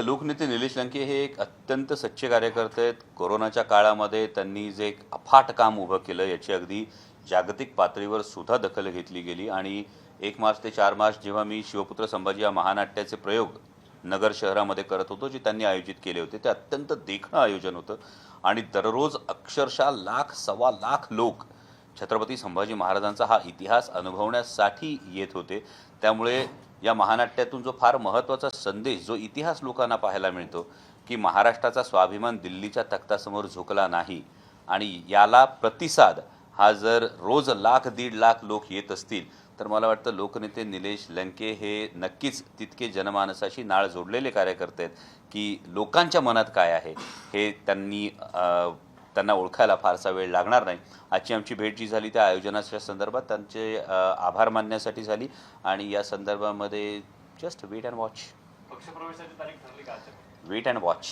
लोकनेते निलेश लंके हे एक अत्यंत सच्चे कार्यकर्ते आहेत. कोरोनाच्या काळामध्ये त्यांनी जे एक अफाट काम उभं केलं याची अगदी जागतिक पातळीवर सुद्धा दखल घेतली गेली. आणि एक मार्च ते चार मार्च जेव्हा मी शिवपुत्र संभाजी या महानाट्याचे प्रयोग नगर शहरामध्ये करत होतो जे त्यांनी आयोजित केले होते ते अत्यंत देखणं आयोजन होतं. आणि दररोज अक्षरशः लाख सव्वा लाख लोक छत्रपती संभाजी महाराजांचा हा इतिहास अनुभवण्यासाठी येत होते. त्यामुळे या महानाट्यातून जो फार महत्त्वाचा संदेश जो इतिहास लोकांना पाहायला मिळतो की महाराष्ट्राचा स्वाभिमान दिल्लीच्या तख्तासमोर झुकला नाही आणि याला प्रतिसाद हा जर रोज लाख दीड लाख लोक येत असतील तर मला वाटतं लोकनेते निलेश लंके हे नक्कीच तितके जनमानसाशी नाळ जोडलेले कार्यकर्ते आहेत की लोकांच्या मनात काय आहे हे त्यांनी त्यांना ओळखायला फारसा वेळ लागणार नाही. आजची आमची भेट जी झाली त्या आयोजनाच्या संदर्भात त्यांचे आभार मानण्यासाठी झाली आणि या संदर्भामध्ये जस्ट वेट अँड वॉच पक्षप्रवेशाची तारीख ठरली का आजच्या? वेट अँड वॉच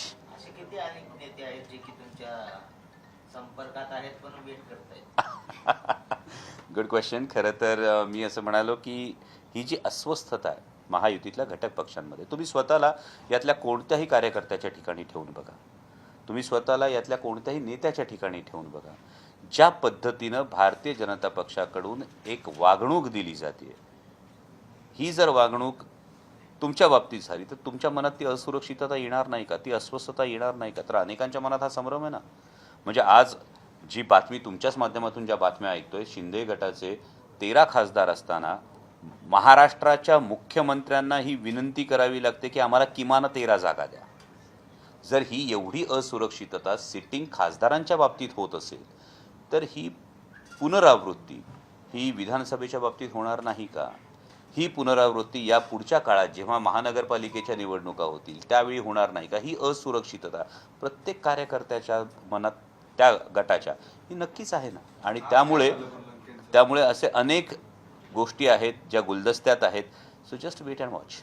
संपर्कात आहेत पण वेट करतायत गुड क्वेश्चन खरं तर मी असं म्हणालो की ही जी अस्वस्थता आहे महायुतीतल्या घटक पक्षांमध्ये तुम्ही स्वतःला यातल्या कोणत्याही कार्यकर्त्याच्या ठिकाणी ठेवून बघा. तुम्ही स्वतःला यातल्या कोणत्याही नेत्याच्या ठिकाणी ठेवून बघा. ज्या पद्धतीनं भारतीय जनता पक्षाकडून एक वागणूक दिली जाते. ही जर वागणूक तुमच्या बाबतीत झाली तर तुमच्या मनात ती असुरक्षितता येणार नाही का? ती अस्वस्थता येणार नाही का? तर अनेकांच्या मनात हा संभ्रम आहे ना? म्हणजे आज जी बातमी तुमच्याच माध्यमातून ज्या बातम्या ऐकतोय शिंदे गटाचे तेरा खासदार असताना महाराष्ट्राच्या मुख्यमंत्र्यांना ही विनंती करावी लागते की आम्हाला किमान तेरा जागा द्या. जर ही एवढी असुरक्षितता सिटिंग खासदारांच्या बाबतीत होत असेल तर ही पुनरावृत्ती ही विधानसभेच्या बाबतीत होणार नाही का? ही पुनरावृत्ती या पुढच्या काळात जेव्हा महानगरपालिकेच्या निवडणुका होतील त्यावेळी होणार नाही का? ही असुरक्षितता प्रत्येक कार्यकर्त्याच्या मनात त्या गटाच्या ही नक्कीच आहे ना? आणि त्यामुळे त्यामुळे असे अनेक गोष्टी आहेत ज्या गुलदस्त्यात आहेत. So just wait and watch